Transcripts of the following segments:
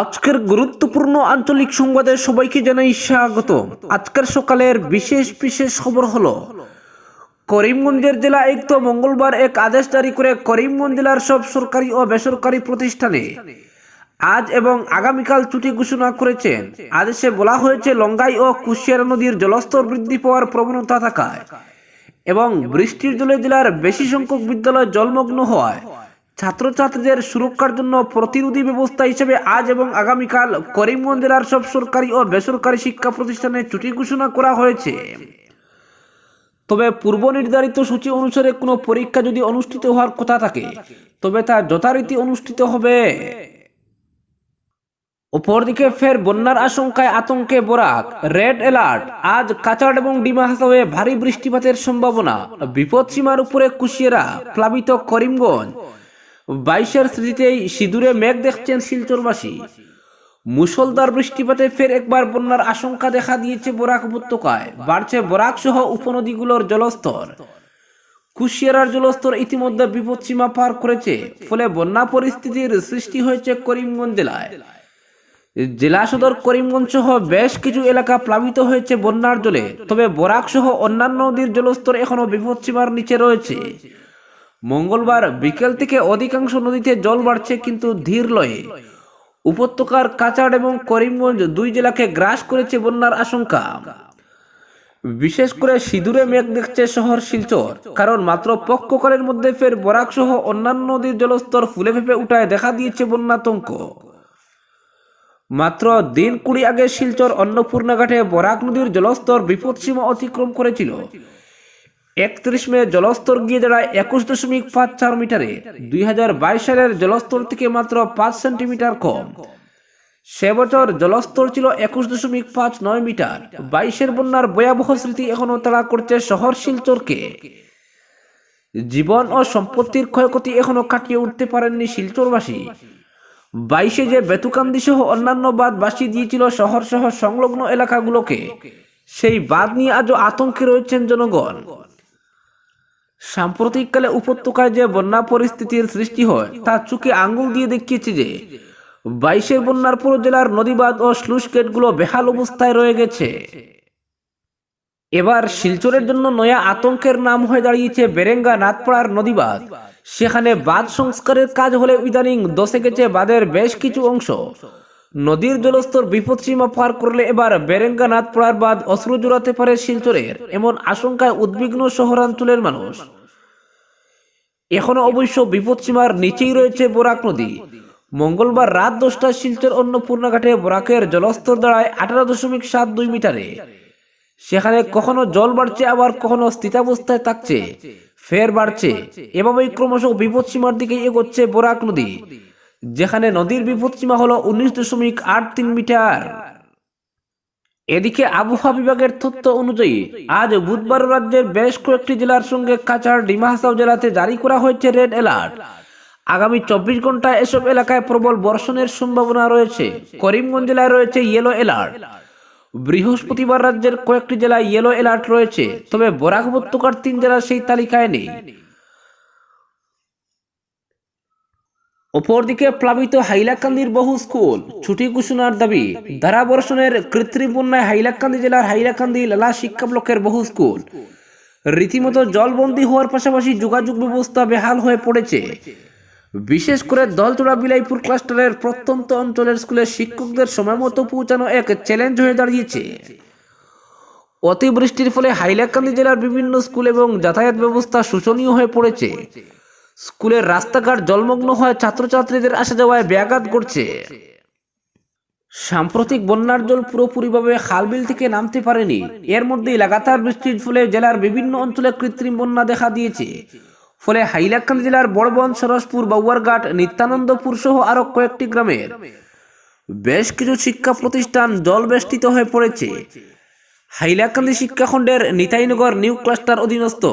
আজকের গুরুত্বপূর্ণ আঞ্চলিক সংবাদে সবাইকে জানাই স্বাগত। আজকের সকালের বিশেষ বিশেষ খবর হলো, করিমগঞ্জের জেলা আয়ুক্ত মঙ্গলবার এক আদেশ জারি করে করিমগঞ্জ জেলার সব সরকারি ও বেসরকারি প্রতিষ্ঠানে আজ এবং আগামীকাল ছুটি ঘোষণা করেছেন। আদেশে বলা হয়েছে, লঙ্গাই ও কুশিয়ারা নদীর জলস্তর বৃদ্ধি পাওয়ার প্রবণতা থাকায় এবং বৃষ্টির জলে জেলার বেশি সংখ্যক বিদ্যালয় জলমগ্ন হওয়ায় ছাত্রছাত্রীদের সুরক্ষার জন্য প্রতিরোধী ব্যবস্থা হিসেবে আজ এবং আগামীকাল করিমগঞ্জ জেলার সব সরকারি ও বেসরকারি শিক্ষা প্রতিষ্ঠানে ছুটি ঘোষণা করা হয়েছে। তবে পূর্ব নির্ধারিত সূচি অনুসারে কোনো পরীক্ষা যদি অনুষ্ঠিত হওয়ার কথা থাকে, তবে তা যথারীতি অনুষ্ঠিত হবে। অপরদিকে ফের বন্যার আশঙ্কায় আতঙ্কে বরাক, রেড অ্যালার্ট, আজ কাছাড় এবং ডিমা হাসাওয়ে ভারী বৃষ্টিপাতের সম্ভাবনা, বিপদসীমার উপরে কুশিয়ারা প্লাবিত করিমগঞ্জ। বাইশের স্মৃতিতেই সিঁদুরে মেঘ দেখছেন শিলচরবাসী। মুসলধার বৃষ্টিপাতে ফের একবার বন্যার আশঙ্কা দেখা দিয়েছে বরাক উপত্যকায়। বাড়ছে বরাক সহ উপনদীগুলোর জলস্তর। কুশিয়ারার জলস্তর ইতিমধ্যে বিপদসীমা পার করেছে, ফলে বন্যা পরিস্থিতির সৃষ্টি হয়েছে করিমগঞ্জ জেলায়। জেলা সদর করিমগঞ্জ সহ বেশ কিছু এলাকা প্লাবিত হয়েছে বন্যার জলে, তবে বরাক সহ অন্যান্য নদীর জলস্তর এখনও বিপদসীমার নিচে রয়েছে। মঙ্গলবার বিকেল থেকে অধিকাংশ নদীতে জল বাড়ছে কিন্তু ধীর লয়ে। উপত্যকার কাছাড় এবং করিমগঞ্জ দুই জেলাকে গ্রাস করেছে বন্যার আশঙ্কা। বিশেষ করে সিঁদুরে মেঘ দেখছে শহর শিলচর, কারণ মাত্র পক্ষকালের মধ্যে ফের বরাক সহ অন্যান্য নদীর জলস্তর ফুলে ফেপে উঠায় দেখা দিয়েছে বন্যাতঙ্ক মাত্র দিন কুড়ি আগে শিলচর অন্নপূর্ণা ঘাটে বরাক নদীর জলস্তর বিপদসীমা অতিক্রম করেছিল। একত্রিশ মে জলস্তর গিয়ে দাঁড়ায় একুশ দশমিক পাঁচ চার মিটারে। দুই হাজার বাইশ সালের জলস্তর থেকে মাত্র পাঁচ সেন্টিমিটার কম। সে বছর জলস্তর ছিল একুশ দশমিক পাঁচ নয় মিটার। বাইশের বন্যার ভয়াবহ স্মৃতি এখনও তাড়া করছে শহর শিলচরকে। জীবন ও সম্পত্তির ক্ষয়ক্ষতি এখনও কাটিয়ে উঠতে পারেননি শিলচরবাসী। বাইশে যে বেতুকান্দি সহ অন্যান্য বাদ বাসিয়ে দিয়েছিল শহর সহ সংলগ্ন এলাকাগুলোকে, সেই বাদ নিয়ে আজও আতঙ্কে রয়েছেন জনগণ। সাম্প্রতিককালে উপত্যকায় যে বন্যা পরিস্থিতির সৃষ্টি হয়, তা চুকে আঙ্গুল দিয়ে দেখিয়েছে যে বাইশের বন্যার পর জেলার নদীবাদ ও স্লুস গেটগুলো বেহাল অবস্থায় রয়ে গেছে। এবার শিলচরের জন্য নয়া আতঙ্কের নাম হয়ে দাঁড়িয়েছে বেরেঙ্গা নাথপাড়ার নদীবাদ সেখানে বাঁধ সংস্কারের কাজ হলে ইদানিং দশে গেছে বাঁধের বেশ কিছু অংশ। নদীর জলস্তর বিপদসীমা পার করলে এবার বেরেঙ্গা নাথপাড়ার বাদ অস্ত্র জোড়াতে পারে শিলচরের, এমন আশঙ্কায় উদ্বিগ্ন শহরাঞ্চলের মানুষ। এখনও অবশ্য বিপদসীমার নিচেই রয়েছে বরাক নদী। মঙ্গলবার রাত দশটায় শিলচর অন্নপূর্ণা ঘাটে বরাকের জলস্তর দাঁড়ায় আঠারো দশমিক সাত দুই মিটারে। সেখানে কখনো জল বাড়ছে, আবার কখনো স্থিতাবস্থায় থাকছে। ফের বাড়ছে। এভাবেই ক্রমশ বিপদসীমার দিকে এগোচ্ছে বরাক নদী। যেখানে নদীর বিপদসীমা হলো উনিশ দশমিক আট তিন মিটার। এদিকে আবহাওয়া বিভাগের তথ্য অনুযায়ী, আজ বুধবার রাজ্যের বেশ কয়েকটি জেলার সঙ্গে কাছাড় ডিমা হাসাও জেলাতে জারি করা হয়েছে রেড অ্যালার্ট। আগামী চব্বিশ ঘন্টায় এসব এলাকায় প্রবল বর্ষণের সম্ভাবনা রয়েছে। করিমগঞ্জ জেলায় রয়েছে ইয়েলো অ্যালার্ট বৃহস্পতিবার রাজ্যের কয়েকটি জেলায় ইয়েলো অ্যালার্ট রয়েছে। তবে বরাক উপত্যকার তিন জেলা সেই তালিকায় নেই। অপরদিকে প্লাবিত হাইলাকান্দির বহু স্কুল, ছুটি ঘোষণার দাবি। ধারা বর্ষণের কৃত্রিম বন্যায় হাইলাকান্দি জেলার হাইলাকান্দি লালা শিক্ষা ব্লকের বহু স্কুল। রীতিমতো জলবন্দি হওয়ার পাশাপাশি যোগাযোগ ব্যবস্থা বেহাল হয়ে পড়েছে। বিশেষ করে দলচড়া বিলাইপুর ক্লাস্টারের প্রত্যন্ত অঞ্চলের স্কুলের শিক্ষকদের সময় মতো পৌঁছানো এক চ্যালেঞ্জ হয়ে দাঁড়িয়েছে। অতিবৃষ্টির ফলে হাইলাকান্দি জেলার বিভিন্ন স্কুল এবং যাতায়াত ব্যবস্থা শোচনীয় হয়ে পড়েছে। স্কুলের রাস্তাঘাট জলমগ্ন হয়ে ছাত্রছাত্রীদের আসা যাওয়ায় ব্যাঘাত করছে সাম্প্রতিক বন্যার জল পুরোপুরিভাবে খালবিল থেকে নামতে পারেনি। এর মধ্যেই লাগাতার বৃষ্টির ফলে জেলার বিভিন্ন অঞ্চলে কৃত্রিম বন্যা দেখা দিয়েছে। ফলে হাইলাকান্দি জেলার বড়বন, সরসপুর, বাউয়ারঘাট, নিত্যানন্দপুর সহ আরও কয়েকটি গ্রামের বেশ কিছু শিক্ষা প্রতিষ্ঠান জলবেষ্টিত হয়ে পড়েছে। হাইলাকান্দি শিক্ষাখণ্ডের নিতাইনগর নিউ ক্লাস্টার অধীনস্থ।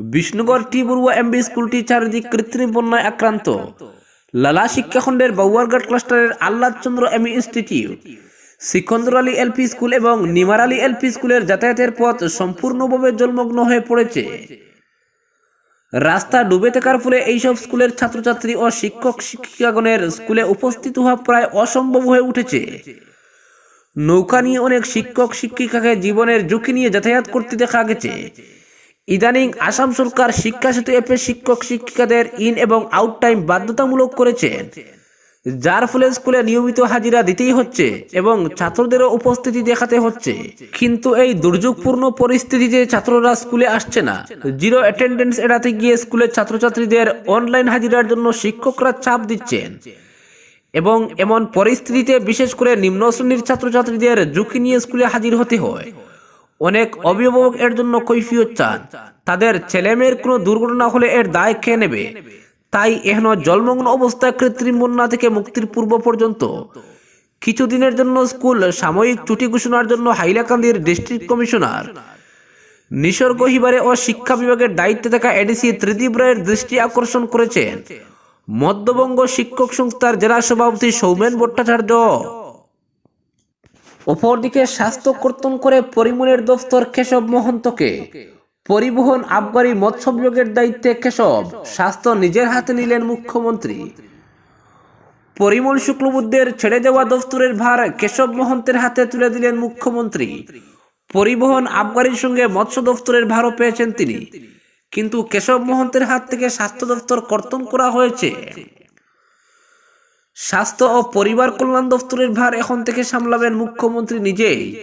বিষ্ণুগড় টি বড়ুয়া এমবি স্কুলটি চারিদিক কৃত্রিম বন্যায় আক্রান্ত। লালা শিক্ষাখণ্ডের Bowarghat ক্লাস্টারের Ahladchandra ME institute Sikandar Ali LP school এবং নিমার আলী এলপি স্কুলের যাতায়াতের পথ সম্পূর্ণভাবে জলমগ্ন হয়ে পড়েছে। রাস্তা ডুবে থাকার ফলে এইসব স্কুলের ছাত্রছাত্রী ও শিক্ষক শিক্ষিকাগণের স্কুলে উপস্থিত হওয়া প্রায় অসম্ভব হয়ে উঠেছে। নৌকা নিয়ে অনেক শিক্ষক শিক্ষিকাকে জীবনের ঝুঁকি নিয়ে যাতায়াত করতে দেখা গেছে। ইদানিং আসাম সরকার শিক্ষা সেতু অ্যাপে শিক্ষক, শিক্ষিকাদের ইন এবং আউট টাইম বাধ্যতামূলক করেছেন যার ফলে স্কুলে নিয়মিত হাজিরা দিতেই হচ্ছে এবং ছাত্রদেরও উপস্থিতি দেখাতে হচ্ছে। কিন্তু এই দুর্যোগপূর্ণ পরিস্থিতিতে ছাত্ররা স্কুলে আসছে না। জিরো অ্যাটেন্ডেন্স এড়াতে গিয়ে স্কুলের ছাত্রছাত্রীদের অনলাইন হাজিরার জন্য শিক্ষকরা চাপ দিচ্ছেন। এবং এমন পরিস্থিতিতে বিশেষ করে নিম্ন শ্রেণির ছাত্রছাত্রীদের ঝুঁকি নিয়ে স্কুলে হাজির হতে হয়। অনেক অভিভাবক এর জন্য কৈফিয়ত চান। তাদের ছেলেমেয়ের কোনো দুর্ঘটনা হলে এর দায় খেয়ে নেবে? তাই এহন জলমগ্ন অবস্থায় কৃত্রিম বন্যা থেকে মুক্তির পূর্ব পর্যন্ত। কিছুদিনের জন্য স্কুল সাময়িক ছুটি ঘোষণার জন্য হাইলাকান্দির ডিস্ট্রিক্ট কমিশনার। নিসর্গ হিবারে ও শিক্ষা বিভাগের দায়িত্বে থাকা এডিসি ত্রিদীপ রায়ের দৃষ্টি আকর্ষণ করেছেন। মধ্যবঙ্গ শিক্ষক সংস্থার জেলা সভাপতি সৌমেন ভট্টাচার্য অপরদিকে স্বাস্থ্য কর্তন করে পরিমলের দফতর কেশব মহন্তকে। পরিবহন আবগারি মৎস্য বিভাগের দায়িত্বে কেশব স্বাস্থ্য নিজের হাতে নিলেন মুখ্যমন্ত্রী। পরিমল শুক্লবুদ্ধের ছেড়ে দেওয়া দফতরের ভার কেশব মহন্তের হাতে তুলে দিলেন মুখ্যমন্ত্রী। পরিবহন আবগারির সঙ্গে মৎস্য দফতরের ভারও পেয়েছেন তিনি। কিন্তু কেশব মহন্তের হাত থেকে স্বাস্থ্য দফতর কর্তন করা হয়েছে। স্বাস্থ্য ও পরিবার কল্যাণ দফতরের ভার এখন থেকে সামলাবেন মুখ্যমন্ত্রী নিজেই।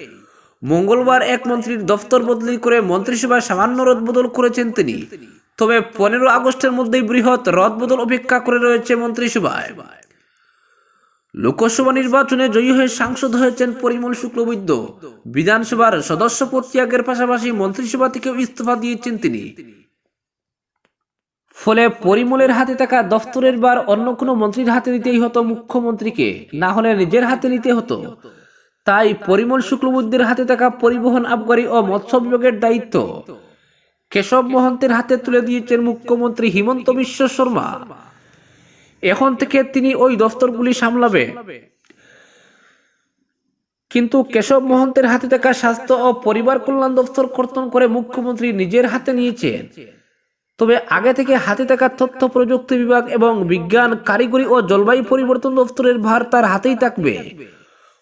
মঙ্গলবার এক মন্ত্রীর দফতর বদলি করে মন্ত্রিসভায় সামান্য রদবদল করেছেন তিনি। তবে পনেরো আগস্টের মধ্যেই বৃহৎ রদবদল অপেক্ষা করে রয়েছে মন্ত্রিসভায়। লোকসভা নির্বাচনে জয়ী হয়ে সাংসদ হয়েছেন পরিমল শুক্লবৈদ্য। বিধানসভার সদস্য পদ ত্যাগের পাশাপাশি মন্ত্রিসভা থেকেও ইস্তফা দিয়েছেন তিনি। ফলে পরিমলের হাতে থাকা দফতরের বার অন্য কোনো মন্ত্রীর হাতে নিতেই হতো মুখ্যমন্ত্রীকে, না হলে নিজের হাতে নিতে হতো। তাই পরিমল শুক্লবুদ্ধের হাতে থাকা পরিবহন আবগারি ও মৎস্য বিভাগের দায়িত্ব। কেশব মহন্তের হাতে তুলে দিয়েছেন মুখ্যমন্ত্রী হিমন্ত বিশ্ব শর্মা। এখন থেকে তিনি ওই দফতরগুলি সামলাবে। কিন্তু কেশব মহন্তের হাতে থাকা স্বাস্থ্য ও পরিবার কল্যাণ দফতর কর্তন করে মুখ্যমন্ত্রী নিজের হাতে নিয়েছেন। তবে আগে থেকে হাতে থাকা তথ্য প্রযুক্তি বিভাগ এবং বিজ্ঞান, কারিগরি ও জলবায়ু পরিবর্তন দফতরের ভার তার হাতেই থাকবে।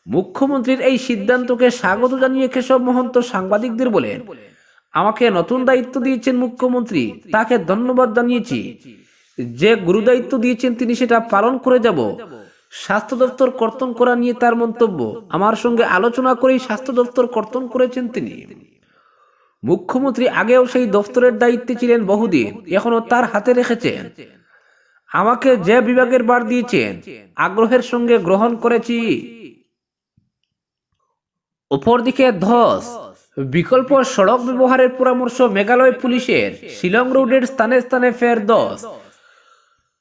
মুখ্যমন্ত্রীর এই সিদ্ধান্তকে স্বাগত জানিয়ে কেশব মহন্ত সাংবাদিকদের বলেন, আমাকে নতুন দায়িত্ব দিয়েছেন মুখ্যমন্ত্রী, তাকে ধন্যবাদ জানিয়েছি। যে গুরু দায়িত্ব দিয়েছেন তিনি সেটা পালন করে যাব। স্বাস্থ্য দপ্তর কর্তন করা নিয়ে তার মন্তব্য। আমার সঙ্গে আলোচনা করেই স্বাস্থ্য দপ্তর কর্তন করেছেন তিনি। মুখ্যমন্ত্রী আগেও সেই দফতরের দায়িত্বে ছিলেন বহুদিন এখনও তার হাতে রেখেছেন। আমাকে যে বিভাগের বার দিয়েছেন, আগ্রহের সঙ্গে গ্রহণ করেছি। অপরদিকে ধস, বিকল্প সড়ক ব্যবহারের পরামর্শ মেঘালয় পুলিশের শিলং রোডের স্থানে স্থানে ফের দশ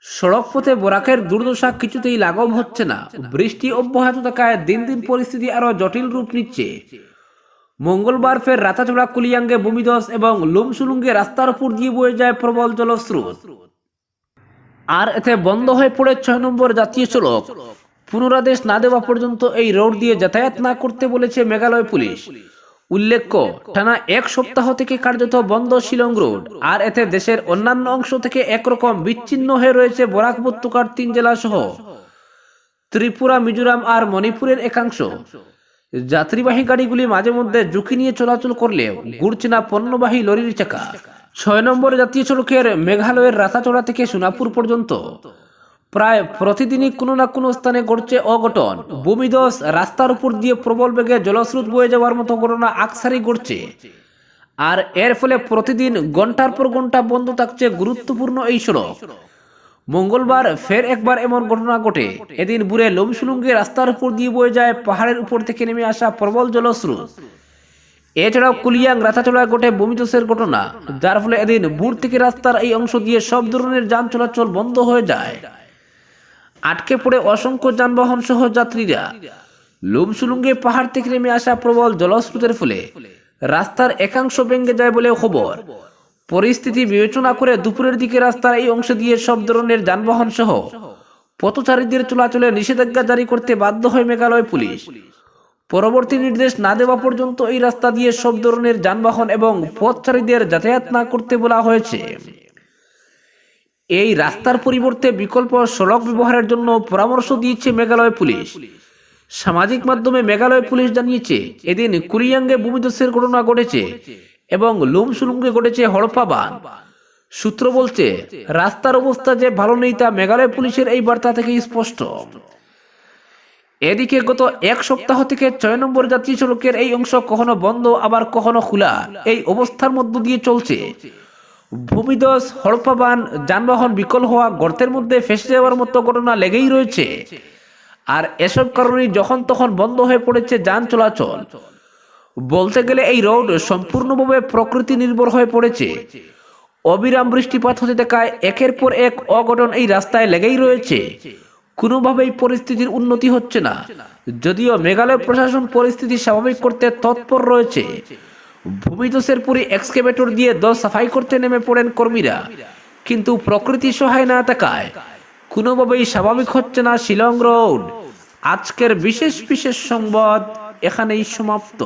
সড়ক পথে বরাকের দুর্দশা কিছুতেই লাঘব হচ্ছে না। বৃষ্টি অব্যাহত থাকায় দিন দিন পরিস্থিতি আরও জটিল রূপ নিচ্ছে। মঙ্গলবার ফের রাতাচড়া কুলিয়াঙ্গে, ভূমিধস এবং লুমসুলুঙ্গে রাস্তার উপর দিয়ে বয়ে যায় প্রবল জলস্রোত। আর এতে বন্ধ হয়ে পড়ে ছয় নম্বর জাতীয় সড়ক পুনরাদেশ না দেওয়া পর্যন্ত এই রোড দিয়ে যাতায়াত না করতে বলেছে মেঘালয় পুলিশ। উল্লেখ্য টানা এক সপ্তাহ থেকে কার্যত বন্ধ শিলং রোড। আর এতে দেশের অন্যান্য অংশ থেকে একরকম বিচ্ছিন্ন হয়ে রয়েছে বরাক উপত্যকার তিন জেলা সহ ত্রিপুরা, মিজোরাম আর মণিপুরের একাংশ। যাত্রীবাহী গাড়িগুলি মাঝে মধ্যে ঝুঁকি নিয়ে চলাচল করলেও না পণ্যবাহী লরির চাকা। ছয় নম্বর জাতীয় সড়কের মেঘালয়ের রাতাচড়া থেকে সোনাপুর পর্যন্ত। প্রায় প্রতিদিনই কোনো না কোনো স্থানে ঘটছে অঘটন। ভূমিধস রাস্তার উপর দিয়ে প্রবল বেগে জলস্রোত বয়ে যাওয়ার মতো ঘটনা আকসারি ঘটছে। আর এর ফলে প্রতিদিন ঘণ্টার পর ঘণ্টা বন্ধ থাকছে গুরুত্বপূর্ণ এই সড়ক। মঙ্গলবার ফের একবার এমন ঘটনা ঘটে। এদিন বুড়ে লোমসুলুঙ্গে রাস্তার উপর দিয়ে বয়ে যায় পাহাড়ের উপর থেকে নেমে আসা প্রবল জলস্রোত। এছাড়াও কুলিয়াং রাতাচড়ায় ঘটে ভূমিধসের ঘটনা। যার ফলে এদিন বুড় থেকে রাস্তার এই অংশ দিয়ে সব ধরনের যান চলাচল বন্ধ হয়ে যায়। আটকে পড়ে অসংখ্য যানবাহন সহ যাত্রীরা। লোমসুলুঙ্গে পাহাড় থেকে নেমে আসা প্রবল জলস্রোতের ফলে রাস্তার একাংশ ভেঙে যায় বলে খবর। পরিস্থিতি বিবেচনা করে দুপুরের দিকে রাস্তার এই অংশ দিয়ে সব ধরনের যানবাহন সহ পথচারীদের চলাচলে নিষেধাজ্ঞা জারি করতে বাধ্য হয় মেঘালয় পুলিশ। পরবর্তী নির্দেশ না দেওয়া পর্যন্ত এই রাস্তা দিয়ে সব ধরনের যানবাহন এবং পথচারীদের যাতায়াত না করতে বলা হয়েছে। এই রাস্তার পরিবর্তে বিকল্প সড়ক ব্যবহারের জন্য পরামর্শ দিয়েছে মেঘালয় পুলিশ। সামাজিক মাধ্যমে মেঘালয় পুলিশ জানিয়েছে, এদিন কুরিয়াঙ্গে ভূমিধসের ঘটনা ঘটেছে। এবং লুমসুলুঙ্গে ঘটেছে হড়পা বান সূত্র বলছে, রাস্তার অবস্থা যে ভালো নেই তা মেঘালয় পুলিশের এই বার্তা থেকে স্পষ্ট। এদিকে গত এক সপ্তাহ থেকে ছয় নম্বর যাত্রী সড়কের এই অংশ কখনো বন্ধ, আবার কখনো খোলা। এই অবস্থার মধ্য দিয়ে চলছে। ভূমিদস হড়পাবান যানবাহন বিকল হওয়া, গর্তের মধ্যে ফেসে যাওয়ার মতো ঘটনা লেগেই রয়েছে। আর এসব কারণেই যখন তখন বন্ধ হয়ে পড়েছে যান চলাচল। বলতে গেলে এই রোড সম্পূর্ণভাবে প্রকৃতি নির্ভর হয়ে পড়েছে। অবিরাম বৃষ্টিপাত হতে দেখায় একের পর এক অঘটন এই রাস্তায় লেগেই রয়েছে। কোনোভাবেই পরিস্থিতির উন্নতি হচ্ছে না। যদিও মেঘালয় প্রশাসন পরিস্থিতি স্বাভাবিক করতে তৎপর রয়েছে। ভূমিধসের পুরী এক্সকেভেটর দিয়ে দশ সাফাই করতে নেমে পড়েন কর্মীরা। কিন্তু প্রকৃতি সহায় না থাকায় কোনোভাবেই স্বাভাবিক হচ্ছে না শিলং রোড। আজকের বিশেষ বিশেষ সংবাদ এখানেই সমাপ্ত।